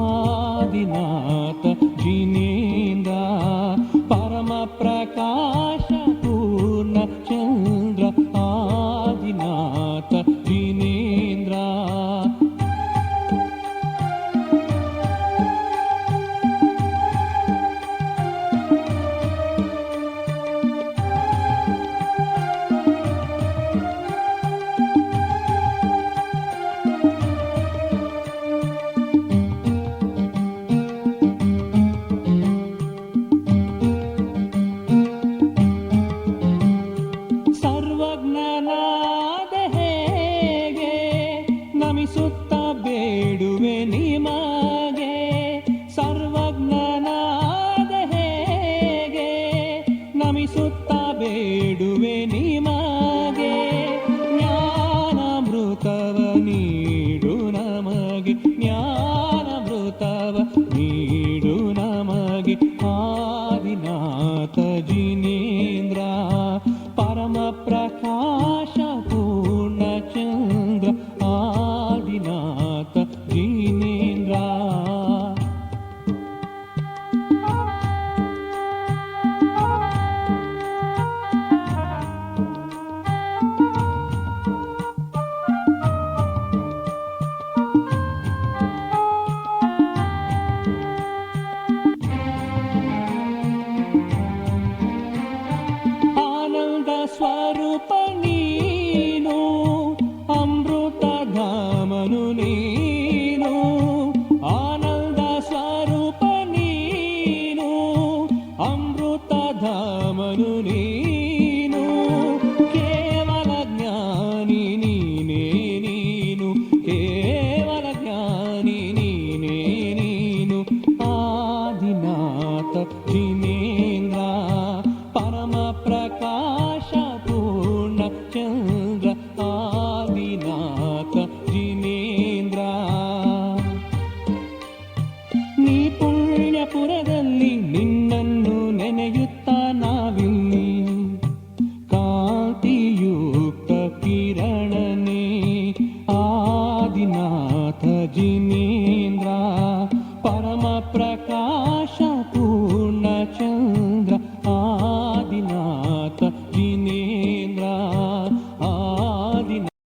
ఆదినాథ జినే ಸುತ್ತ ಬೇಡುವೆ ನಿಮಗೆ, ಸರ್ವಜ್ಞನಾದ ಹೇಗೆ? ನಮಿಸುತ್ತ ಬೇಡುವೆ ನಿಮಗೆ, ಜ್ಞಾನಮೃತವ ನೀಡು ನಮಗೆ, ಜ್ಞಾನಮೃತವ ನೀಡು ನಮಗೆ. ಆದಿನಾಥ ಜಿನೇಂದ್ರ, ಪರಮ ಪ್ರಕಾಶ ಮನು ನೀ